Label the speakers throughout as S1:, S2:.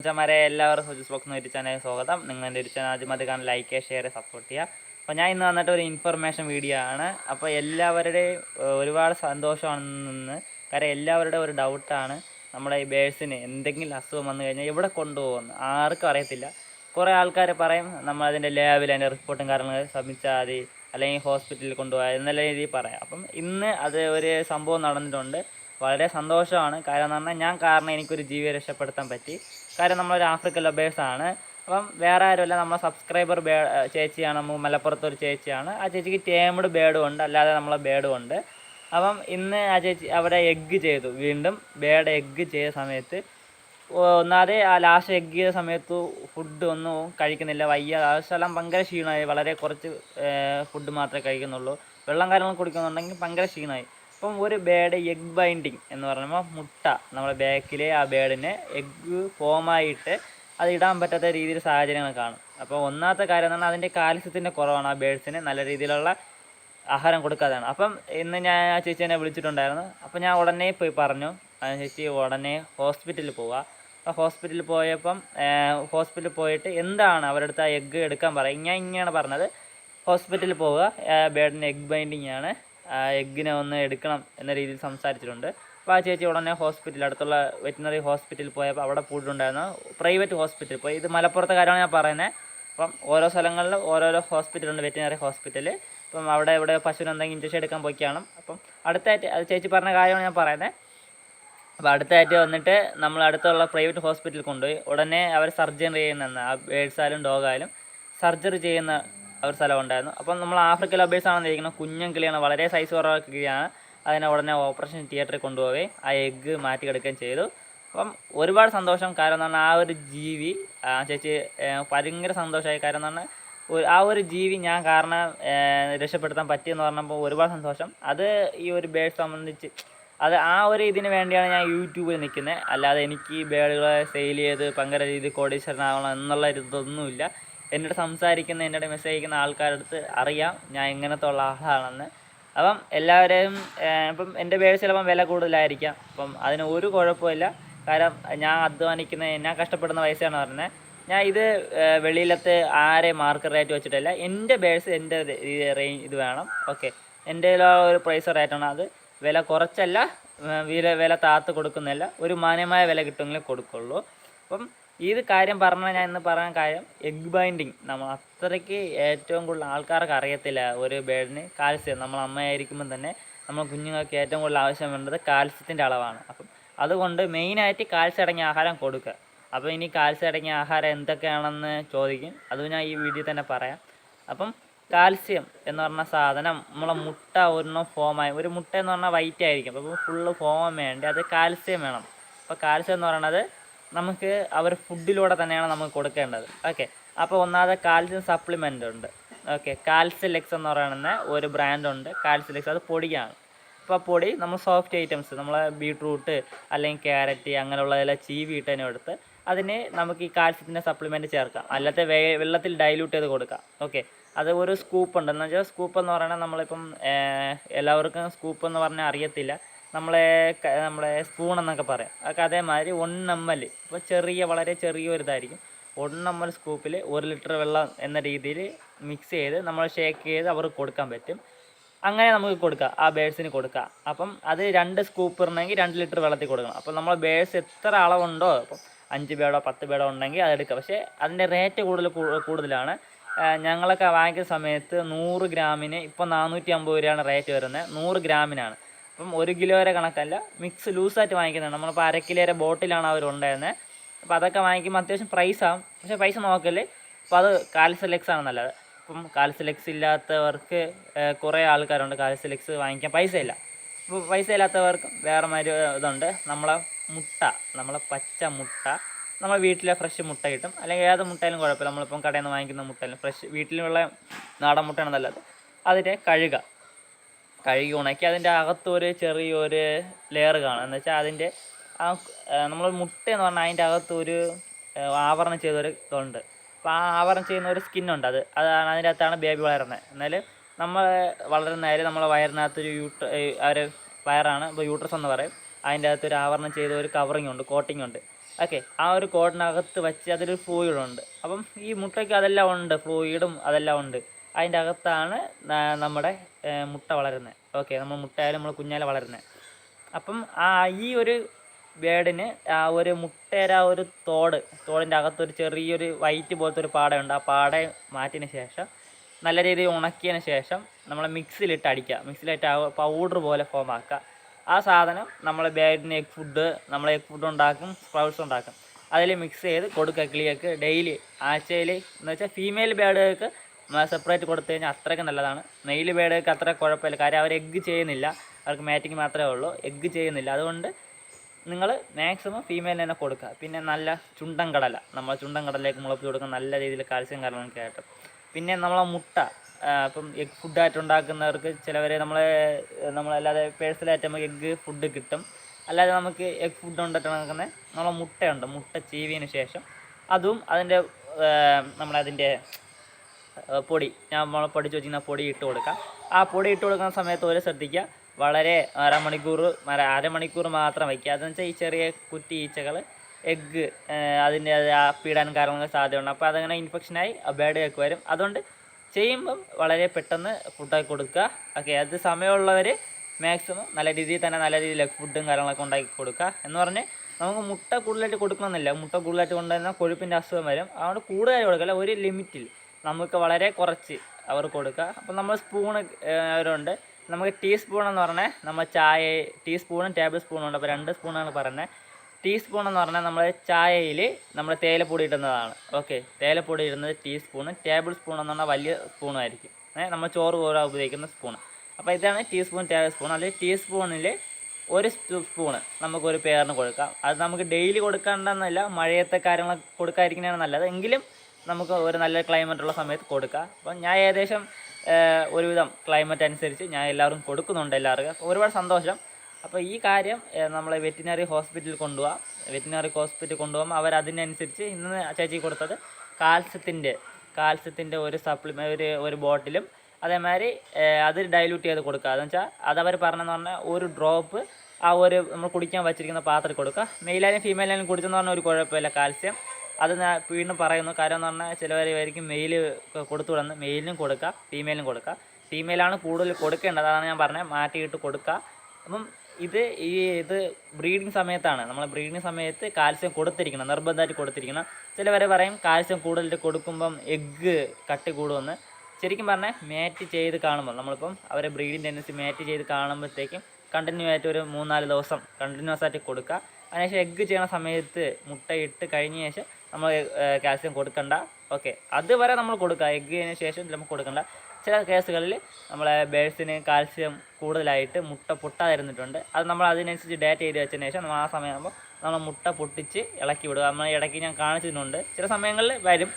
S1: അച്ഛന്മാരെ എല്ലാവർക്കും സുജിസ് ബ്ലോക്സ് ഒരു ചാനലിൽ സ്വാഗതം. നിങ്ങൾ എന്റെ ഒരു ചാനൽ ആദ്യമായിട്ട് കാണാൻ ലൈക്ക് ഷെയർ സപ്പോർട്ട് ചെയ്യുക അപ്പോൾ ഞാൻ ഇന്ന് വന്നിട്ട് ഒരു ഇൻഫർമേഷൻ വീഡിയോ ആണ്. അപ്പോൾ എല്ലാവരുടെയും ഒരുപാട് സന്തോഷമാണെന്ന് കാരണം എല്ലാവരുടെയും ഒരു ഡൗട്ടാണ് നമ്മുടെ ഈ ബേഴ്സിന് എന്തെങ്കിലും അസുഖം വന്നു കഴിഞ്ഞാൽ എവിടെ കൊണ്ടുപോകുന്നു ആർക്കും അറിയത്തില്ല. കുറേ ആൾക്കാർ പറയും നമ്മൾ അതിന്റെ ലാബിൽ അതിന്റെ റിപ്പോർട്ടും കാര്യങ്ങൾ സബ്മിച്ചാൽ മതി. അല്ലെങ്കിൽ ഹോസ്പിറ്റലിൽ കൊണ്ടുപോയാൽ എന്നുള്ള രീതിയിൽ പറയാം. അപ്പം ഇന്ന് അത് ഒരു സംഭവം നടന്നിട്ടുണ്ട്. വളരെ സന്തോഷമാണ്. കാരണം എന്ന് പറഞ്ഞാൽ ഞാൻ കാരണം എനിക്കൊരു ജീവിയെ രക്ഷപ്പെടുത്താൻ പറ്റി. കാര്യം നമ്മളൊരു ആഫ്രിക്കൻ ലൊബേഴ്സാണ്. അപ്പം വേറെ ആരുമല്ല നമ്മളെ സബ്സ്ക്രൈബർ ബേ ചേച്ചിയാണ് നമ്മൾ മലപ്പുറത്തൊരു ചേച്ചിയാണ്. ആ ചേച്ചിക്ക് ടേമഡ് ബേഡും ഉണ്ട് അല്ലാതെ നമ്മളെ ബേഡും ഉണ്ട്. അപ്പം ഇന്ന് ആ ചേച്ചി അവിടെ എഗ്ഗ് ചെയ്തു. വീണ്ടും ബേഡ് എഗ്ഗ് ചെയ്ത സമയത്ത് ഒന്നാതെ ആ ലാസ്റ്റ് എഗ്ഗ് ചെയ്ത സമയത്ത് ഫുഡ് ഒന്നും കഴിക്കുന്നില്ല വയ്യ. ലാസ്റ്റെല്ലാം ഭയങ്കര ക്ഷീണമായി. വളരെ കുറച്ച് ഫുഡ് മാത്രമേ കഴിക്കുന്നുള്ളൂ. വെള്ളം കാര്യങ്ങൾ കുടിക്കുന്നുണ്ടെങ്കിൽ ഭയങ്കര ക്ഷീണമായി. അപ്പം ഒരു ബേഡ് എഗ് ബൈൻഡിങ് എന്ന് പറയുമ്പോൾ മുട്ട നമ്മുടെ ബാക്കിലെ ആ ബേഡിനെ എഗ് ഫോമായിട്ട് അത് ഇടാൻ പറ്റാത്ത രീതിയിൽ സാഹചര്യങ്ങൾ കാണും. അപ്പോൾ ഒന്നാമത്തെ കാര്യം എന്ന് പറഞ്ഞാൽ അതിന്റെ കാൽസ്യത്തിന്റെ കുറവാണ് ആ ബേഡ്സിന് നല്ല രീതിയിലുള്ള ആഹാരം കൊടുക്കാതെയാണ്. അപ്പം ഇന്ന് ഞാൻ ആ ചേച്ചി എന്നെ വിളിച്ചിട്ടുണ്ടായിരുന്നു. അപ്പം ഞാൻ ഉടനെ പോയി പറഞ്ഞു. ആ ചേച്ചി ഉടനെ ഹോസ്പിറ്റലിൽ പോവുക അപ്പോൾ ഹോസ്പിറ്റലിൽ പോയപ്പം ഹോസ്പിറ്റലിൽ പോയിട്ട് എന്താണ് അവരുടെ അടുത്ത് ആ എഗ്ഗ് എടുക്കാൻ പറയുക? ഞാൻ ഇങ്ങനെയാണ് പറഞ്ഞത്. ഹോസ്പിറ്റലിൽ പോവുക. ബേഡിന് എഗ് ബൈൻഡിങ് ആണ്. എഗ്ഗിനെ ഒന്ന് എടുക്കണം എന്ന രീതിയിൽ സംസാരിച്ചിട്ടുണ്ട്. അപ്പോൾ ആ ചേച്ചി ഉടനെ ഹോസ്പിറ്റൽ അടുത്തുള്ള വെറ്റിനറി ഹോസ്പിറ്റലിൽ പോയപ്പോൾ അവിടെ പോയിട്ടുണ്ടായിരുന്നു പ്രൈവറ്റ് ഹോസ്പിറ്റൽ പോയി. ഇത് മലപ്പുറത്തെ കാര്യമാണ് ഞാൻ പറയുന്നത് അപ്പം ഓരോ സ്ഥലങ്ങളിലും ഓരോരോ ഹോസ്പിറ്റലുണ്ട് വെറ്റിനറി ഹോസ്പിറ്റൽ അപ്പം അവിടെ ഇവിടെ പശുവിന് എന്തെങ്കിലും ഇഞ്ചക്ഷൻ എടുക്കാൻ പോയി കാണും അപ്പം അടുത്തായിട്ട് അത് ചേച്ചി പറഞ്ഞ കാര്യമാണ് ഞാൻ പറയുന്നത് അപ്പോൾ അടുത്തായിട്ട് വന്നിട്ട് നമ്മൾ അടുത്തുള്ള പ്രൈവറ്റ് ഹോസ്പിറ്റലിൽ കൊണ്ടുപോയി. ഉടനെ അവർ സർജറി ചെയ്യുന്ന ആ ബേഡ്സായാലും ഡോഗായാലും ഡോഗ് സർജറി ചെയ്യുന്ന ഒരു സ്ഥലം ഉണ്ടായിരുന്നു. അപ്പം നമ്മൾ ആഫ്രിക്കൻ ആണെന്ന് ഇരിക്കുന്നത് കുഞ്ഞൻ കിളിയാണ് വളരെ സൈസ് കുറവ് കിളിയാണ്. അതിനെ ഉടനെ ഓപ്പറേഷൻ തിയേറ്ററിൽ കൊണ്ടുപോയി ആ എഗ്ഗ് മാറ്റിയെടുക്കുകയും ചെയ്തു. അപ്പം ഒരുപാട് സന്തോഷം. കാരണം എന്ന് പറഞ്ഞാൽ ആ ഒരു ജീവി ചേച്ചി ഭയങ്കര സന്തോഷമായി. കാരണം എന്ന് പറഞ്ഞാൽ ആ ഒരു ജീവി ഞാൻ കാരണം രക്ഷപ്പെടുത്താൻ പറ്റിയെന്ന് പറഞ്ഞപ്പോൾ ഒരുപാട് സന്തോഷം. അത് ഈ ഒരു ബേഡ് സംബന്ധിച്ച് അത് ആ ഒരു ഇതിന് വേണ്ടിയാണ് ഞാൻ യൂട്യൂബിൽ നിൽക്കുന്നത്. അല്ലാതെ എനിക്ക് ബേഡുകളെ സെയിൽ ചെയ്ത് ഭയങ്കര രീതിയിൽ കോടീശ്വരനാകണം എന്നുള്ള ഇതൊന്നുമില്ല. എന്നോട് സംസാരിക്കുന്ന എന്നോട് മെസ്സേജ് അയക്കുന്ന ആൾക്കാരുടെ അടുത്ത് അറിയാം ഞാൻ എങ്ങനത്തെ ഉള്ള ആളാണെന്ന്. അപ്പം എല്ലാവരെയും ഇപ്പം എന്റെ പേര് ചിലപ്പം വില കൂടുതലായിരിക്കാം. അപ്പം അതിന് ഒരു കുഴപ്പമില്ല. കാരണം ഞാൻ അധ്വാനിക്കുന്ന ഞാൻ കഷ്ടപ്പെടുന്ന പൈസയാണ് പറഞ്ഞത്. ഞാൻ ഇത് വെളിയിലത്തെ ആരെ മാർക്കറ്റ് റേറ്റ് വെച്ചിട്ടല്ല എന്റെ ബേഴ്സ് എന്റെ റേഞ്ച് ഇത് വേണം. ഓക്കെ എന്റെ ഒരു പ്രൈസ് റേറ്റാണ് അത്. വില കുറച്ചല്ല വില വില താത്ത് കൊടുക്കുന്നില്ല ഒരു മാന്യമായ വില കിട്ടുമെങ്കിലേ കൊടുക്കുള്ളൂ. അപ്പം ഇത് കാര്യം പറഞ്ഞാൽ ഞാൻ ഇന്ന് പറയാൻ കാര്യം എഗ് ബൈൻഡിങ് നമ്മൾ അത്രയ്ക്ക് ഏറ്റവും കൂടുതൽ ആൾക്കാർക്ക് അറിയത്തില്ല ഒരു ബേഡിന് കാൽസ്യം നമ്മൾ അമ്മയായിരിക്കുമ്പോൾ തന്നെ നമ്മൾ കുഞ്ഞുങ്ങൾക്ക് ഏറ്റവും കൂടുതൽ ആവശ്യം വേണ്ടത് കാൽസ്യത്തിന്റെ അളവാണ്. അപ്പം അതുകൊണ്ട് മെയിനായിട്ട് കാൽസ്യം അടങ്ങിയ ആഹാരം കൊടുക്കുക. അപ്പോൾ ഇനി കാൽസ്യം അടങ്ങിയ ആഹാരം എന്തൊക്കെയാണെന്ന് ചോദിക്കും. അത് ഞാൻ ഈ വീഡിയോ തന്നെ പറയാം. അപ്പം കാൽസ്യം എന്ന് പറഞ്ഞ സാധനം നമ്മളെ മുട്ട ഒരെണ്ണം ഫോമായി ഒരു മുട്ട എന്ന് പറഞ്ഞാൽ വൈറ്റ് ആയിരിക്കും. അപ്പോൾ ഫുള്ള് ഫോം വേണ്ടി? അത് കാൽസ്യം വേണം. അപ്പോൾ കാൽസ്യം എന്ന് പറയുന്നത് നമുക്ക് അവർ ഫുഡിലൂടെ തന്നെയാണ് നമുക്ക് കൊടുക്കേണ്ടത്. ഓക്കെ അപ്പോൾ ഒന്നാമത് കാൽസ്യം സപ്ലിമെന്റ് ഉണ്ട്. ഓക്കെ കാൽസ്യലെക്സ് എന്ന് പറയുന്ന ഒരു ബ്രാൻഡ് ഉണ്ട്. കാൽസ്യലെക്സ് അത് പൊടിയാണ്. അപ്പോൾ പൊടി നമ്മൾ സോഫ്റ്റ് ഐറ്റംസ് നമ്മളെ ബീട്രൂട്ട് അല്ലെങ്കിൽ ക്യാരറ്റ് അങ്ങനെയുള്ളതെല്ലാം ചീവി ഇട്ടതിനെ എടുത്ത് അതിന് നമുക്ക് ഈ കാൽസ്യത്തിന്റെ സപ്ലിമെന്റ് ചേർക്കാം. അല്ലാത്ത വെള്ളത്തിൽ ഡൈല്യൂട്ട് ചെയ്ത് കൊടുക്കാം. ഓക്കെ അത് ഒരു സ്കൂപ്പ് ഉണ്ട്. എന്ന് വെച്ചാൽ സ്കൂപ്പ് എന്ന് പറയുന്നത് നമ്മളിപ്പം എല്ലാവർക്കും സ്കൂപ്പ് എന്ന് പറഞ്ഞാൽ അറിയത്തില്ല. നമ്മളെ നമ്മളെ സ്പൂൺ എന്നൊക്കെ പറയാം. അതൊക്കെ അതേമാതിരി ഒന്നമ്മൽ ഇപ്പോൾ ചെറിയ വളരെ ചെറിയൊരു ഇതായിരിക്കും ഒന്നമ്മൽ എം എൽ സ്കൂപ്പിൽ ഒരു ലിറ്റർ വെള്ളം എന്ന രീതിയിൽ മിക്സ് ചെയ്ത് നമ്മൾ ഷേക്ക് ചെയ്ത് അവർക്ക് കൊടുക്കാൻ പറ്റും. അങ്ങനെ നമുക്ക് കൊടുക്കാം ആ ബേഡ്സിന് കൊടുക്കാം. അപ്പം അത് രണ്ട് സ്കൂപ്പ് ഇടണമെങ്കിൽ രണ്ട് ലിറ്റർ വെള്ളത്തിൽ കൊടുക്കണം. അപ്പം നമ്മൾ ബേഡ്സ് എത്ര അളവുണ്ടോ? ഇപ്പം അഞ്ച് ബേഡോ പത്ത് ബേഡോ ഉണ്ടെങ്കിൽ അതെടുക്കുക പക്ഷേ അതിന്റെ റേറ്റ് കൂടുതൽ കൂടുതലാണ്. ഞങ്ങളൊക്കെ വാങ്ങിക്കുന്ന സമയത്ത് നൂറ് ഗ്രാമിന് ഇപ്പം നാനൂറ്റി അമ്പത് രൂപയാണ് റേറ്റ് വരുന്നത്. നൂറ് ഗ്രാമിനാണ്. അപ്പം ഒരു കിലോ വരെ കണക്കല്ല. മിക്സ് ലൂസായിട്ട് വാങ്ങിക്കുന്നുണ്ട് നമ്മളിപ്പോൾ അര കിലോ വരെ ബോട്ടിലാണ് അവർ ഉണ്ടായിരുന്നത് അപ്പോൾ അതൊക്കെ വാങ്ങിക്കുമ്പോൾ അത്യാവശ്യം പ്രൈസ് ആവും. പക്ഷേ പൈസ നോക്കല്ലേ അപ്പോൾ അത് കാൽസലെക്സ് ആണ് നല്ലത്. അപ്പം കാൽസലെക്സ് ഇല്ലാത്തവർക്ക് കുറേ ആൾക്കാരുണ്ട് കാൽസലെക്സ് വാങ്ങിക്കാൻ പൈസയില്ല. അപ്പോൾ പൈസ ഇല്ലാത്തവർക്ക് വേറെ മാതിരി ഇതുണ്ട്. നമ്മളെ മുട്ട നമ്മളെ പച്ച മുട്ട നമ്മളെ വീട്ടിലെ ഫ്രഷ് മുട്ട കിട്ടും. അല്ലെങ്കിൽ ഏത് മുട്ടയിലും കുഴപ്പമില്ല. നമ്മളിപ്പം കടയിൽ നിന്ന് വാങ്ങിക്കുന്ന മുട്ടയിലും ഫ്രഷ് വീട്ടിലുള്ള നാടൻ മുട്ടയാണ് നല്ലത്. അതിനെ കഴുകുക കഴുകി ഉണക്കി അതിന്റെ അകത്തൊരു ചെറിയൊരു ലെയർ കാണും. എന്ന് വെച്ചാൽ അതിന്റെ ആ നമ്മൾ മുട്ട എന്ന് പറഞ്ഞാൽ അതിന്റെ അകത്തൊരു ആവരണം ചെയ്തൊരു ഇതുണ്ട്. അപ്പോൾ ആ ആവരണം ചെയ്യുന്ന ഒരു സ്കിന്നുണ്ട് അത്. അതാണ് അതിന്റെ അകത്താണ് ബേബി വളരുന്നത് എന്നാൽ നമ്മൾ വളരുന്നതിൽ നമ്മളെ വയറിനകത്തൊരു യൂട്ട ഒരു വയറാണ്. ഇപ്പോൾ യൂട്രസ് എന്ന് പറയും. അതിന്റെ അകത്തൊരു ആവരണം ചെയ്ത ഒരു കവറിങ് ഉണ്ട് കോട്ടിംഗ് ഉണ്ട്. ഓക്കെ ആ ഒരു കോട്ടിനകത്ത് വെച്ച് അതിൽ ഫ്ലൂയിഡുണ്ട് അപ്പം ഈ മുട്ടയ്ക്ക് അതെല്ലാം ഉണ്ട് ഫ്ലൂയിഡും അതെല്ലാം ഉണ്ട്. അതിന്റെ അകത്താണ് നമ്മുടെ മുട്ട വളരുന്നത് ഓക്കെ നമ്മൾ മുട്ടയായാലും നമ്മൾ കുഞ്ഞാലും വളരുന്നത് അപ്പം ആ ഈ ഒരു ബേഡിന് ആ ഒരു മുട്ടയുടെ ആ ഒരു തോട് തോടിന്റെ അകത്തൊരു ചെറിയൊരു വൈറ്റ് പോലത്തെ ഒരു പാടയുണ്ട്. ആ പാട മാറ്റിയതിന് ശേഷം നല്ല രീതിയിൽ ഉണക്കിയതിന് ശേഷം നമ്മൾ മിക്സിയിലിട്ട് അടിക്കുക. മിക്സിയിലിട്ട് പൗഡർ പോലെ ഫോം ആക്കുക. ആ സാധനം നമ്മൾ ബേഡിന് എഗ് ഫുഡ് നമ്മൾ എഗ് ഫുഡ് ഉണ്ടാക്കും സ്പ്രൗട്ട്സ് ഉണ്ടാക്കും. അതിൽ മിക്സ് ചെയ്ത് കൊടുക്കുക കിളിയൊക്കെ ഡെയിലി ആഴ്ചയിൽ. എന്ന് വെച്ചാൽ ഫീമെയിൽ ബേഡുകൾക്ക് സെപ്പറേറ്റ് കൊടുത്തു കഴിഞ്ഞാൽ അത്രയ്ക്ക് നല്ലതാണ്. നെയിൽ ബേഡുകൾക്ക് അത്ര കുഴപ്പമില്ല. കാര്യം അവർ എഗ്ഗ് ചെയ്യുന്നില്ല. അവർക്ക് മാറ്റിങ് മാത്രമേ ഉള്ളൂ. എഗ്ഗ് ചെയ്യുന്നില്ല. അതുകൊണ്ട് നിങ്ങൾ മാക്സിമം ഫീമെയിൽ തന്നെ കൊടുക്കുക. പിന്നെ നല്ല ചുണ്ടൻ കടല. നമ്മൾ ചുണ്ടൻ കടലിലേക്ക് മുളപ്പിച്ച് കൊടുക്കുക നല്ല രീതിയിൽ കാൽസ്യം കാരണം കേട്ടോ പിന്നെ നമ്മളെ മുട്ട. ഇപ്പം എഗ് ഫുഡായിട്ട് ഉണ്ടാക്കുന്നവർക്ക് ചിലവർ നമ്മളെ നമ്മളല്ലാതെ പേഴ്സലായിട്ട് നമുക്ക് എഗ്ഗ് ഫുഡ് കിട്ടും. അല്ലാതെ നമുക്ക് എഗ് ഫുഡ് ഉണ്ടായിട്ട് ഉണ്ടാക്കുന്ന നമ്മളെ മുട്ടയുണ്ട്. മുട്ട ചീവിയതിന് ശേഷം അതും അതിന്റെ നമ്മളതിന്റെ പൊടി. നമ്മൾ പൊടിച്ച് വെച്ചിരുന്ന പൊടി ഇട്ട് കൊടുക്കാം. ആ പൊടി ഇട്ട് കൊടുക്കുന്ന സമയത്ത് ഒരു ശ്രദ്ധിക്കുക. വളരെ അരമണിക്കൂർ അര അരമണിക്കൂർ മാത്രം വയ്ക്കുക. അതെന്ന് വെച്ചാൽ ഈ ചെറിയ കുറ്റി ഈച്ചകൾ എഗ്ഗ് അതിന്റെ അത് ആ പീടാൻ കാരണങ്ങൾ സാധ്യതയുണ്ട്. അപ്പോൾ അതങ്ങനെ ഇൻഫെക്ഷനായി ബേഡൊക്കെ വരും. അതുകൊണ്ട് ചെയ്യുമ്പം വളരെ പെട്ടെന്ന് ഫുഡൊക്കെ കൊടുക്കുക. ഓക്കെ അത് സമയമുള്ളവർ മാക്സിമം നല്ല രീതിയിൽ തന്നെ നല്ല രീതിയിൽ ഫുഡും കാര്യങ്ങളൊക്കെ ഉണ്ടാക്കി കൊടുക്കുക. എന്ന് പറഞ്ഞ് നമുക്ക് മുട്ട കൂടുതലായിട്ട് കൊടുക്കണമെന്നില്ല. മുട്ട കൂടുതലായിട്ട് കൊണ്ടുവന്നാൽ കൊഴുപ്പിന്റെ അസുഖം വരും. അതുകൊണ്ട് കൂടുതലായി കൊടുക്കില്ല ഒരു ലിമിറ്റിൽ നമുക്ക് വളരെ കുറച്ച് അവർ കൊടുക്കുക. അപ്പോൾ നമ്മൾ സ്പൂണ് അവരുണ്ട്. നമുക്ക് ടീസ്പൂൺ എന്ന് പറഞ്ഞാൽ നമ്മൾ ചായ ടീസ്പൂണും ടേബിൾ സ്പൂണും ഉണ്ട്. അപ്പോൾ രണ്ട് സ്പൂണാണ് പറഞ്ഞത് ടീസ്പൂൺ എന്ന് പറഞ്ഞാൽ നമ്മൾ ചായയിൽ നമ്മൾ തേയിലപ്പൊടി ഇടുന്നതാണ്. ഓക്കെ തേയിലപ്പൊടി ഇടുന്നത് ടീസ്പൂണ് ടേബിൾ സ്പൂൺ എന്ന് പറഞ്ഞാൽ വലിയ സ്പൂണായിരിക്കും ഏഹ് നമ്മൾ ചോറ് കോരാൻ ഉപയോഗിക്കുന്ന സ്പൂൺ അപ്പോൾ ഇതാണ് ടീസ്പൂൺ ടേബിൾ സ്പൂൺ അല്ലെങ്കിൽ ടീസ്പൂണിൽ ഒരു സ്പൂണ് നമുക്കൊരു പേരിന് കൊടുക്കാം. അത് നമുക്ക് ഡെയിലി കൊടുക്കേണ്ടെന്നല്ല മഴയത്തെ കാര്യങ്ങൾ കൊടുക്കാതിരിക്കുന്നതാണ് നല്ലത്. എങ്കിലും നമുക്ക് ഒരു നല്ല ക്ലൈമറ്റ് ഉള്ള സമയത്ത് കൊടുക്കുക അപ്പം ഞാൻ ഏകദേശം ഒരുവിധം ക്ലൈമറ്റ് അനുസരിച്ച് ഞാൻ എല്ലാവരും കൊടുക്കുന്നുണ്ട് എല്ലാവർക്കും. ഒരുപാട് സന്തോഷം. അപ്പോൾ ഈ കാര്യം നമ്മളെ വെറ്റിനറി ഹോസ്പിറ്റലിൽ കൊണ്ടുപോകാം വെറ്റിനറി ഹോസ്പിറ്റലിൽ കൊണ്ടുപോകുമ്പോൾ അവർ അതിനനുസരിച്ച് ഇന്ന് ചേച്ചി കൊടുത്തത് കാൽസ്യത്തിന്റെ കാൽസ്യത്തിന്റെ ഒരു സപ്ലിമെ ഒരു ഒരു ബോട്ടിലും അതേമാതിരി അത് ഡൈല്യൂട്ട് ചെയ്ത് കൊടുക്കുക. അതെന്ന് വെച്ചാൽ അതവർ പറഞ്ഞെന്ന് പറഞ്ഞാൽ ഒരു ഡ്രോപ്പ് ആ ഒരു നമ്മൾ കുടിക്കാൻ വച്ചിരിക്കുന്ന പാത്രത്തിൽ കൊടുക്കുക. മെയിലായാലും ഫീമെയിലായാലും കുടിച്ചെന്ന് പറഞ്ഞാൽ ഒരു കുഴപ്പമില്ല. കാൽസ്യം അത് ഞാൻ വീണ്ടും പറയുന്നു. കാര്യം എന്ന് പറഞ്ഞാൽ ചിലവരായിരിക്കും മെയിൽ കൊടുത്തു വിടുന്നത്. മെയിലിനും കൊടുക്കുക ഫീമെയിലിനും കൊടുക്കുക ഫീമെയിലാണ് കൂടുതൽ കൊടുക്കേണ്ടത്. അതാണ് ഞാൻ പറഞ്ഞത്. മാറ്റിയിട്ട് കൊടുക്കുക. അപ്പം ഇത് ഈ ഇത് ബ്രീഡിങ് സമയത്താണ്. നമ്മൾ ബ്രീഡിങ് സമയത്ത് കാൽസ്യം കൊടുത്തിരിക്കണം. നിർബന്ധമായിട്ട് കൊടുത്തിരിക്കണം. ചിലവർ പറയും കാൽസ്യം കൂടുതൽ കൊടുക്കുമ്പം എഗ്ഗ് കട്ടി കൂടുമെന്ന്. ശരിക്കും പറഞ്ഞാൽ മാറ്റ് ചെയ്ത് കാണുമ്പോൾ നമ്മളിപ്പം അവരെ ബ്രീഡിങ് ടെൻഡൻസി മാറ്റ് ചെയ്ത് കാണുമ്പോഴത്തേക്കും കണ്ടിന്യൂ ആയിട്ട് ഒരു മൂന്നാൽ ദിവസം കണ്ടിന്യൂസ് ആയിട്ട് കൊടുക്കുക. അതിനുശേഷം എഗ്ഗ് ചെയ്യണ സമയത്ത് മുട്ടയിട്ട് കഴിഞ്ഞ ശേഷം നമ്മൾ കാൽസ്യം കൊടുക്കണ്ട. ഓക്കെ അതുവരെ നമ്മൾ കൊടുക്കുക. എഗ്ഗിന് ശേഷം നമുക്ക് കൊടുക്കണ്ട. ചില കേസുകളിൽ നമ്മളെ ബേഴ്സിന് കാൽസ്യം കൂടുതലായിട്ട് മുട്ട പൊട്ടാതിരുന്നിട്ടുണ്ട്. അത് നമ്മൾ അതിനനുസരിച്ച് ഡേറ്റ് ചെയ്ത് വെച്ചതിന് ശേഷം നമ്മൾ ആ സമയമാകുമ്പോൾ നമ്മൾ മുട്ട പൊട്ടിച്ച് ഇളക്കി വിടുക. നമ്മൾ ഇടയ്ക്ക് ഞാൻ കാണിച്ചിട്ടുണ്ട്. ചില സമയങ്ങളിൽ വരും.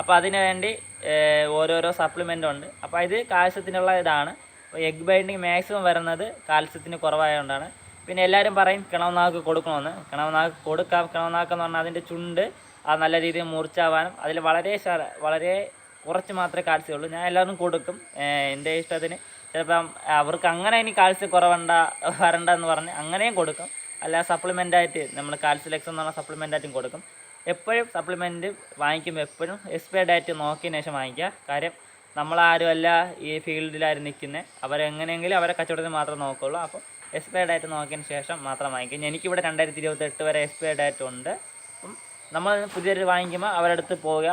S1: അപ്പോൾ അതിന് വേണ്ടി ഓരോരോ സപ്ലിമെന്റ് ഉണ്ട്. അപ്പോൾ ഇത് കാൽസ്യത്തിനുള്ള ഇതാണ്. എഗ് ബൈൻഡിങ് മാക്സിമം വരുന്നത് കാൽസ്യത്തിന് കുറവായതുകൊണ്ടാണ്. പിന്നെ എല്ലാവരും പറയും കിണവനാക്ക് കൊടുക്കണമെന്ന്. കിണവനാക്ക് കൊടുക്കാം കിണവനാക്ക് എന്ന് പറഞ്ഞാൽ അതിന്റെ ചുണ്ട് അത് നല്ല രീതിയിൽ മുറിച്ചാവാനും അതിൽ വളരെ വളരെ കുറച്ച് മാത്രമേ കാൽസ്യം ഉള്ളൂ. ഞാൻ എല്ലാവരും കൊടുക്കും. എന്റെ ഇഷ്ടത്തിന്. ചിലപ്പം അവർക്ക് അങ്ങനെ ഇനി കാൽസ്യം കുറവണ്ട വരണ്ട എന്ന് പറഞ്ഞ് അങ്ങനെയും കൊടുക്കും. അല്ല സപ്ലിമെന്റായിട്ട് നമ്മൾ കാൽസ്യലെക്സ് എന്ന് പറഞ്ഞ സപ്ലിമെന്റായിട്ടും കൊടുക്കും. എപ്പോഴും സപ്ലിമെന്റ് വാങ്ങിക്കുമ്പോൾ എപ്പോഴും എക്സ്പയർ ഡേറ്റ് നോക്കിയതിന് ശേഷം വാങ്ങിക്കുക. കാര്യം നമ്മളാരുമല്ല ഈ ഫീൽഡിലാരും നിൽക്കുന്നത് അവരെങ്ങനെയെങ്കിലും അവരെ കച്ചവടത്തിന് മാത്രമേ നോക്കുകയുള്ളൂ അപ്പോൾ എക്സ്പയർ ഡേറ്റ് നോക്കിയതിന് ശേഷം മാത്രം വാങ്ങിക്കും. എനിക്കിവിടെ രണ്ടായിരത്തി ഇരുപത്തെട്ട് വരെ എക്സ്പയർ ഡേറ്റ് ഉണ്ട്. അപ്പം നമ്മൾ പുതിയൊരു വാങ്ങിക്കുമ്പോൾ അവരുടെ അടുത്ത് പോവുക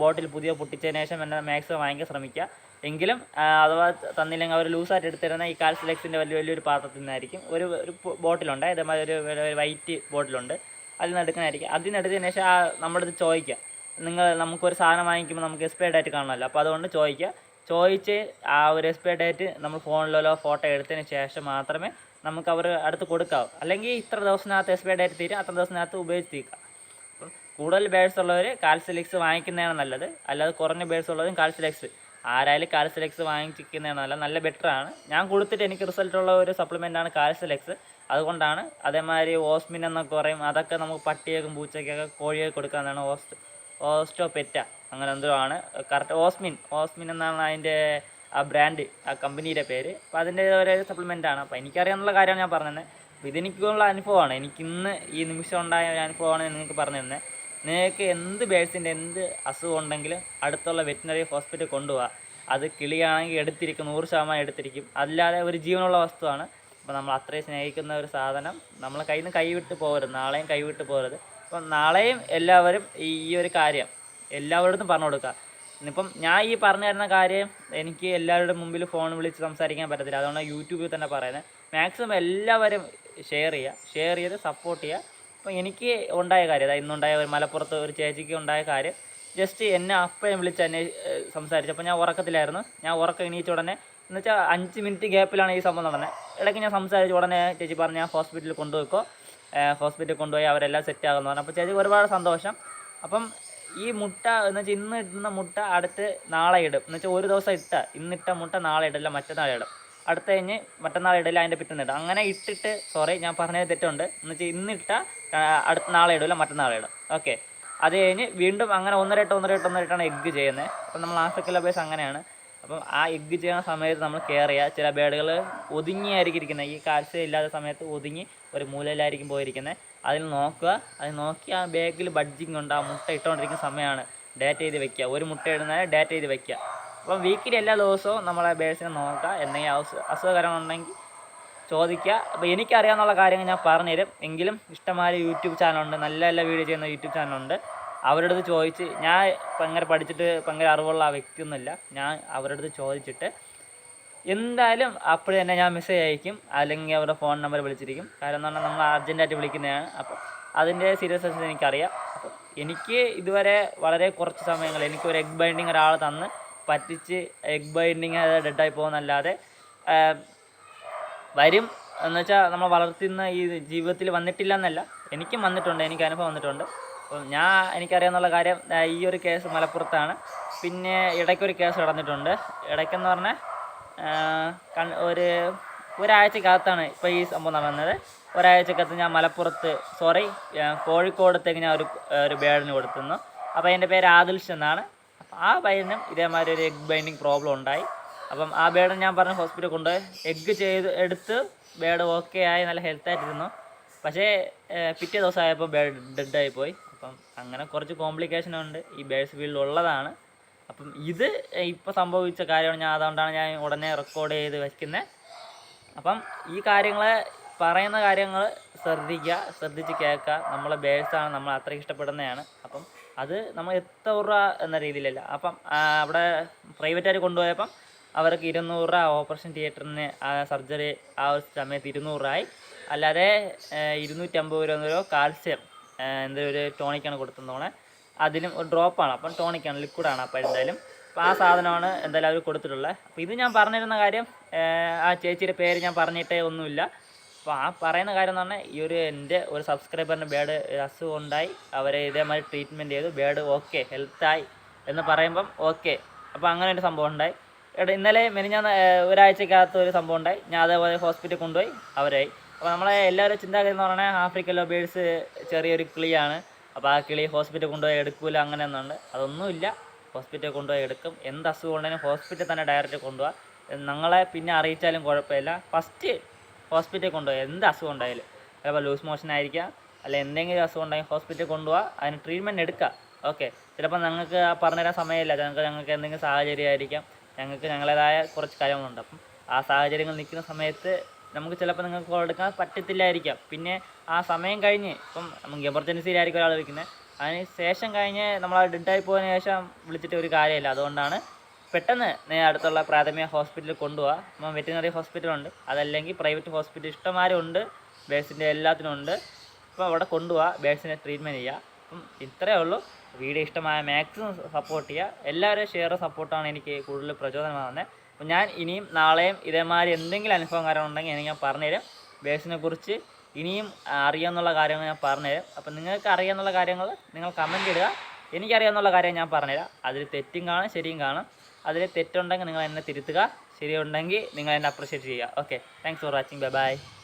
S1: ബോട്ടിൽ പുതിയ പൊട്ടിച്ചതിന് ശേഷം എന്നെ മാക്സിമം വാങ്ങിക്കാൻ ശ്രമിക്കുക. എങ്കിലും അഥവാ തന്നില്ലെങ്കിൽ അവർ ലൂസായിട്ട് എടുത്തിരുന്ന ഈ കാൽസിലെക്സിന്റെ വലിയ വലിയൊരു പാത്രത്തിൽ നിന്നായിരിക്കും. ഒരു ഒരു ബോട്ടിലുണ്ട് ഇതേമാതിരി ഒരു വൈറ്റ് ബോട്ടിലുണ്ട് അതിൽ നിന്ന് എടുക്കുന്നതായിരിക്കും. അതിൽ നിന്ന് എടുത്തതിന് ശേഷം ആ നമ്മുടെ അടുത്ത് ചോദിക്കുക. നിങ്ങൾ നമുക്കൊരു സാധനം വാങ്ങിക്കുമ്പോൾ നമുക്ക് എക്സ്പയർ ഡേറ്റ് കാണണമല്ലോ. അപ്പോൾ അതുകൊണ്ട് ചോദിക്കുക. ചോദിച്ച് ആ ഒരു എക്സ്പയർ ഡേറ്റ് നമ്മൾ ഫോണിലോ ഫോട്ടോ എടുത്തതിന് ശേഷം മാത്രമേ നമുക്ക് അവർ അടുത്ത് കൊടുക്കാം. അല്ലെങ്കിൽ ഇത്ര ദിവസത്തിനകത്ത് എക്സ്പയർ ഡേറ്റ് തീരും അത്ര ദിവസത്തിനകത്ത് ഉപയോഗിച്ച് തീർക്കാം കൂടുതൽ ബേഡ്സ് ഉള്ളവർ കാൽസിലിക്സ് വാങ്ങിക്കുന്നതാണ് നല്ലത്. അല്ലാതെ കുറഞ്ഞ ബേഡ്സ് ഉള്ളതും കാൽസിലിക്സ് ആരായാലും കാൽസിലെക്സ് വാങ്ങിച്ചിരിക്കുന്നതാണ് നല്ല നല്ല ബെറ്ററാണ് ഞാൻ കൊടുത്തിട്ട് എനിക്ക് റിസൾട്ട് ഉള്ള ഒരു സപ്ലിമെന്റ് ആണ് കാൽസ്യലെക്സ് അതുകൊണ്ടാണ് അതേമാതിരി ഓസ്മിൻ എന്നൊക്കെ പറയും. അതൊക്കെ നമുക്ക് പട്ടിയേക്കും പൂച്ചയ്ക്കൊക്കെ കോഴിയൊക്കെ കൊടുക്കാമെന്നാണ് ഓസ്റ്റ് ഓസ്റ്റോ പെറ്റ അങ്ങനെ എന്തോ ആണ്. കറക്റ്റ് ഓസ്മിൻ ഓസ്മിൻ എന്നാണ് അതിന്റെ ആ ബ്രാൻഡ് ആ കമ്പനിയുടെ പേര്. അപ്പോൾ അതിന്റെ ഒരു ആണ്. അപ്പോൾ എനിക്കറിയാവുന്ന കാര്യമാണ് ഞാൻ പറഞ്ഞത് അപ്പോൾ ഇതെനിക്കുള്ള അനുഭവമാണ്. എനിക്ക് ഇന്ന് ഈ നിമിഷം ഉണ്ടായ ഒരു അനുഭവമാണ് നിങ്ങൾക്ക് പറഞ്ഞു തരുന്നത് നിങ്ങൾക്ക് എന്ത് ബേഴ്സിന്റെ എന്ത് അസുഖം ഉണ്ടെങ്കിലും അടുത്തുള്ള വെറ്റിനറി ഹോസ്പിറ്റൽ കൊണ്ടുപോകുക അത് കിളിയാണെങ്കിൽ എടുത്തിരിക്കും നൂറ് ശതമാനം എടുത്തിരിക്കും. അല്ലാതെ ഒരു ജീവനുള്ള വസ്തുവാണ്. അപ്പോൾ നമ്മൾ അത്രയും സ്നേഹിക്കുന്ന ഒരു സാധനം നമ്മൾ കയ്യിൽ നിന്ന് കൈവിട്ട് പോകരുത്. നാളെയും കൈവിട്ട് പോകരുത്. അപ്പം നാളെയും എല്ലാവരും ഈ ഒരു കാര്യം എല്ലാവരോടും പറഞ്ഞു കൊടുക്കുക. ഇന്നിപ്പം ഞാൻ ഈ പറഞ്ഞു തരുന്ന കാര്യം എനിക്ക് എല്ലാവരുടെ മുമ്പിൽ ഫോൺ വിളിച്ച് സംസാരിക്കാൻ പറ്റത്തില്ല. അതുകൊണ്ട് യൂട്യൂബിൽ തന്നെ പറയുന്നത്. മാക്സിമം എല്ലാവരും ഷെയർ ചെയ്യുക. ഷെയർ ചെയ്ത് സപ്പോർട്ട് ചെയ്യുക. അപ്പം എനിക്ക് ഉണ്ടായ കാര്യം അതായത് ഇന്നുണ്ടായ ഒരു മലപ്പുറത്ത് ഒരു ചേച്ചിക്ക് ഉണ്ടായ കാര്യം ജസ്റ്റ് എന്നെ അപ്പോഴും വിളിച്ച് എന്നെ സംസാരിച്ചു. അപ്പോൾ ഞാൻ ഉറക്കത്തിലായിരുന്നു. ഞാൻ ഉറക്കം എണീച്ച ഉടനെ എന്ന് വെച്ചാൽ അഞ്ച് മിനിറ്റ് ഗ്യാപ്പിലാണ് ഈ സംഭവം നടന്നത് ഇടയ്ക്ക് ഞാൻ സംസാരിച്ച ഉടനെ ചേച്ചി പറഞ്ഞു ഞാൻ ഹോസ്പിറ്റലിൽ കൊണ്ടുപോയിക്കോ. ഹോസ്പിറ്റലിൽ കൊണ്ടുപോയി അവരെല്ലാം സെറ്റ് ആകുമെന്ന് പറഞ്ഞു. അപ്പോൾ ചേച്ചി ഒരുപാട് സന്തോഷം. അപ്പം ഈ മുട്ട എന്ന് വെച്ചാൽ ഇന്ന് ഇടുന്ന മുട്ട അടുത്ത് നാളെ ഇടും. എന്ന് വെച്ചാൽ ഒരു ദിവസം ഇട്ട. ഇന്നിട്ട മുട്ട നാളെ ഇടില്ല മറ്റന്നാൾ ഇടും. അടുത്ത കഴിഞ്ഞ് മറ്റന്നാൾ ഇടില്ല അതിന്റെ പിറ്റേന്ന് ഇടും. അങ്ങനെ ഇട്ടിട്ട് സോറി ഞാൻ പറഞ്ഞത് തെറ്റുണ്ട്. എന്ന് വെച്ചാൽ ഇന്നിട്ട അടുത്ത നാളെ ഇടില്ല മറ്റന്നാൾ ഇടും. ഓക്കെ അത് കഴിഞ്ഞ് വീണ്ടും അങ്ങനെ ഒന്നരട്ട് ഒന്നരട്ട് ഒന്നരട്ടാണ് എഗ്ഗ് ചെയ്യുന്നത് അപ്പം നമ്മൾ ആഫ്രിക്കൻ ബേസ് അങ്ങനെയാണ്. അപ്പം ആ എഗ്ഗ് ചെയ്യുന്ന സമയത്ത് നമ്മൾ കെയർ ചെയ്യുക ചില ബേഡുകൾ ഒതുങ്ങിയായിരിക്കും ഇരിക്കുന്നത് ഈ കാൽസ്യം ഇല്ലാത്ത സമയത്ത് ഒതുങ്ങി ഒരു മൂലയിലായിരിക്കും പോയിരിക്കുന്നത് അതിൽ നോക്കുക. അത് നോക്കി ആ ബാഗിൽ ബഡ്ജിങ് ഉണ്ട്. ആ മുട്ട ഇട്ടുകൊണ്ടിരിക്കുന്ന സമയമാണ് ഡേറ്റ് ചെയ്ത് വെക്കുക. ഒരു മുട്ട ഇടുന്നതിന് ഡേറ്റ് ചെയ്ത് വെക്കുക. അപ്പം വീക്കിലി എല്ലാ ദിവസവും നമ്മളെ ബേഴ്സിനെ നോക്കുക. എന്തെങ്കിലും അസു അസുഖകരമുണ്ടെങ്കിൽ ചോദിക്കുക. അപ്പോൾ എനിക്കറിയാവുന്ന കാര്യങ്ങൾ ഞാൻ പറഞ്ഞുതരും. എങ്കിലും ഇഷ്ടമായ യൂട്യൂബ് ചാനലുണ്ട്. നല്ല നല്ല വീഡിയോ ചെയ്യുന്ന യൂട്യൂബ് ചാനലുണ്ട്. അവരുടെ അടുത്ത് ചോദിച്ച് ഞാൻ ഭയങ്കര പഠിച്ചിട്ട് ഭയങ്കര അറിവുള്ള ആ വ്യക്തിയൊന്നുമല്ല. ഞാൻ അവരുടെ അടുത്ത് ചോദിച്ചിട്ട് എന്തായാലും അപ്പോൾ തന്നെ ഞാൻ മെസ്സേജ് അയക്കും. അല്ലെങ്കിൽ അവരുടെ ഫോൺ നമ്പർ വിളിച്ചിരിക്കും. കാരണം എന്ന് പറഞ്ഞാൽ നമ്മൾ അർജന്റായിട്ട് വിളിക്കുന്നതാണ്. അപ്പോൾ അതിന്റെ സീരിയസ്നെസ് എനിക്കറിയാം. അപ്പോൾ എനിക്ക് ഇതുവരെ വളരെ കുറച്ച് സമയങ്ങൾ എനിക്ക് ഒരു എഗ് ബൈൻഡിങ് ഒരാൾ തന്ന് പറ്റിച്ച് എഗ് ബൈൻഡിങ് ഡെഡായി പോകുന്നല്ലാതെ വരും. എന്ന് വെച്ചാൽ നമ്മൾ വളർത്തുന്ന ഈ ജീവിതത്തിൽ വന്നിട്ടില്ല എന്നല്ല എനിക്കും വന്നിട്ടുണ്ട്. എനിക്ക് അനുഭവം വന്നിട്ടുണ്ട്. അപ്പം ഞാൻ എനിക്കറിയാവുന്ന കാര്യം ഈ ഒരു കേസ് മലപ്പുറത്താണ്. പിന്നെ ഇടയ്ക്കൊരു കേസ് നടന്നിട്ടുണ്ട്. ഇടയ്ക്കെന്ന് പറഞ്ഞാൽ ഒരു ഒരാഴ്ചക്കകത്താണ് ഇപ്പോൾ ഈ സംഭവം നടന്നത്. ഒരാഴ്ചക്കകത്ത് ഞാൻ മലപ്പുറത്ത് സോറി കോഴിക്കോടത്തേക്ക് ഞാൻ ഒരു ഒരു ബേഡിന് കൊടുത്തിരുന്നു അപ്പോൾ എന്റെ പേര് ആദിൽഷ് എന്നാണ്. അപ്പോൾ ആ പയ്യനും ഇതേമാതിരി ഒരു എഗ് ബൈൻഡിങ് പ്രോബ്ലം ഉണ്ടായി. അപ്പം ആ ബേഡ് ഞാൻ പറഞ്ഞ ഹോസ്പിറ്റലിൽ കൊണ്ടുപോയി എഗ്ഗ് ചെയ്ത് എടുത്ത് ബേഡ് ഓക്കെ ആയി നല്ല ഹെൽത്ത് ആയിട്ടിരുന്നു. പക്ഷേ പിറ്റേ ദിവസം ആയപ്പോൾ ബേഡ് ഡെഡായി പോയി. അപ്പം അങ്ങനെ കുറച്ച് കോംപ്ലിക്കേഷൻ ഉണ്ട്. ഈ ബേഡ്സ് ഫീൽഡ് ഉള്ളതാണ് അപ്പം ഇത് ഇപ്പോൾ സംഭവിച്ച കാര്യമാണ്. ഞാൻ അതുകൊണ്ടാണ് ഞാൻ ഉടനെ റെക്കോർഡ് ചെയ്ത് വെക്കുന്നത് അപ്പം ഈ കാര്യങ്ങളെ പറയുന്ന കാര്യങ്ങൾ ശ്രദ്ധിക്കുക ശ്രദ്ധിച്ച് കേൾക്കുക. നമ്മളെ ബേഴ്സാണ് നമ്മൾ അത്രയ്ക്ക് ഇഷ്ടപ്പെടുന്നതാണ്. അപ്പം അത് നമ്മൾ എത്ര രൂപ എന്ന രീതിയിലല്ല. അപ്പം അവിടെ പ്രൈവറ്റായിട്ട് കൊണ്ടുപോയപ്പം അവർക്ക് ഇരുന്നൂറ് രൂപ ഓപ്പറേഷൻ തിയേറ്ററിന് സർജറി ആ ഒരു സമയത്ത് ഇരുന്നൂറ് രൂപയായി അല്ലാതെ ഇരുന്നൂറ്റമ്പത് രൂപ എന്നൊരു കാൽസ്യം എന്തൊരു ടോണിക്കാണ് കൊടുത്തുന്നോണെ അതിനും ഒരു ഡ്രോപ്പാണ് അപ്പം ടോണിക്കാണ് ലിക്വിഡാണ് അപ്പോൾ എന്തായാലും അപ്പോൾ ആ സാധനമാണ് എന്തായാലും അവർ കൊടുത്തിട്ടുള്ളത്. അപ്പോൾ ഇത് ഞാൻ പറഞ്ഞിരുന്ന കാര്യം ആ ചേച്ചിയുടെ പേര് ഞാൻ പറഞ്ഞിട്ടേ ഒന്നുമില്ല. അപ്പോൾ ആ പറയുന്ന കാര്യം എന്ന് പറഞ്ഞാൽ ഈ ഒരു എന്റെ ഒരു സബ്സ്ക്രൈബറിന് ബേഡ് അസുഖം ഉണ്ടായി അവരെ ഇതേമാതിരി ട്രീറ്റ്മെന്റ് ചെയ്തു. ബേഡ് ഓക്കെ ഹെൽത്തായി എന്ന് പറയുമ്പം ഓക്കെ അപ്പോൾ അങ്ങനെ ഒരു സംഭവം ഉണ്ടായി. എടാ ഇന്നലെ മെനിഞ്ഞാൽ ഒരാഴ്ചക്കകത്ത് ഒരു സംഭവം ഉണ്ടായി. ഞാൻ അതേപോലെ ഹോസ്പിറ്റലിൽ കൊണ്ടുപോയി അവരായി. അപ്പോൾ നമ്മളെ എല്ലാവരും ചിന്താഗതി എന്ന് പറഞ്ഞാൽ ആഫ്രിക്കൻ ലൊബേഴ്സ് ചെറിയൊരു കിളിയാണ്. അപ്പോൾ ആ കിളി ഹോസ്പിറ്റലിൽ കൊണ്ടുപോയി എടുക്കൂല അങ്ങനെ ഒന്നുണ്ട് അതൊന്നുമില്ല. ഹോസ്പിറ്റലിൽ കൊണ്ടുപോയി എടുക്കും. എന്ത് അസുഖം ഉണ്ടെങ്കിലും ഹോസ്പിറ്റലിൽ തന്നെ ഡയറക്റ്റ് കൊണ്ടുപോകാം ഞങ്ങളെ പിന്നെ അറിയിച്ചാലും കുഴപ്പമില്ല. ഫസ്റ്റ് ഹോസ്പിറ്റലിൽ കൊണ്ടുപോയി. എന്ത് അസുഖം ഉണ്ടായാലും ചിലപ്പോൾ ലൂസ് മോഷൻ ആയിരിക്കാം. അല്ല എന്തെങ്കിലും അസുഖം ഉണ്ടെങ്കിൽ ഹോസ്പിറ്റലിൽ കൊണ്ടുപോകാം അതിന് ട്രീറ്റ്മെന്റ് എടുക്കുക ഓക്കെ ചിലപ്പോൾ ഞങ്ങൾക്ക് ആ പറഞ്ഞുതരാൻ സമയമില്ല. ഞങ്ങൾക്ക് ഞങ്ങൾക്ക് എന്തെങ്കിലും സാഹചര്യം ആയിരിക്കാം. ഞങ്ങൾക്ക് ഞങ്ങളേതായ കുറച്ച് കാര്യങ്ങളുണ്ട്. അപ്പം ആ സാഹചര്യങ്ങൾ നിൽക്കുന്ന സമയത്ത് നമുക്ക് ചിലപ്പോൾ നിങ്ങൾക്ക് കോൾ എടുക്കാൻ പറ്റത്തില്ലായിരിക്കാം. പിന്നെ ആ സമയം കഴിഞ്ഞ് ഇപ്പം നമുക്ക് എമർജൻസിയിലായിരിക്കും ഒരാൾ വിളിക്കുന്നത് അതിന് ശേഷം കഴിഞ്ഞ് നമ്മൾ ഡെഡായി പോയതിന് ശേഷം വിളിച്ചിട്ട് ഒരു കാര്യമില്ല. അതുകൊണ്ടാണ് പെട്ടെന്ന് നീ അടുത്തുള്ള പ്രാഥമിക ഹോസ്പിറ്റലിൽ കൊണ്ടുപോകുക നമ്മൾ വെറ്റിനറി ഹോസ്പിറ്റലുണ്ട് അതല്ലെങ്കിൽ പ്രൈവറ്റ് ഹോസ്പിറ്റൽ ഇഷ്ടംമാരും ഉണ്ട്. ബേഡ്സിന്റെ എല്ലാത്തിനും ഉണ്ട്. അപ്പോൾ അവിടെ കൊണ്ടുപോകുക ബേഡ്സിനെ ട്രീറ്റ്മെന്റ് ചെയ്യുക അപ്പം ഇത്രയേ ഉള്ളൂ. വീഡിയോ ഇഷ്ടമായ മാക്സിമം സപ്പോർട്ട് ചെയ്യുക എല്ലാവരും ഷെയർ സപ്പോർട്ടാണ് എനിക്ക് കൂടുതൽ പ്രചോദനമാകുന്നത് അപ്പം ഞാൻ ഇനിയും നാളെയും ഇതേമാതിരി എന്തെങ്കിലും അനുഭവം കാര്യം ഉണ്ടെങ്കിൽ ഞാൻ പറഞ്ഞുതരാം. ബേസിനെ കുറിച്ച് ഇനിയും അറിയാമെന്നുള്ള കാര്യങ്ങൾ ഞാൻ പറഞ്ഞുതരാം. അപ്പം നിങ്ങൾക്ക് അറിയാമെന്നുള്ള കാര്യങ്ങൾ നിങ്ങൾ കമന്റ് ഇടുക. എനിക്കറിയാമെന്നുള്ള കാര്യം ഞാൻ പറഞ്ഞുതരാം. അതിൽ തെറ്റും കാണും ശരിയും കാണും. അതിൽ തെറ്റുണ്ടെങ്കിൽ നിങ്ങൾ എന്നെ തിരുത്തുക. ശരിയുണ്ടെങ്കിൽ നിങ്ങൾ എന്നെ അപ്രിഷ്യേറ്റ് ചെയ്യുക. Okay thanks for watching bye bye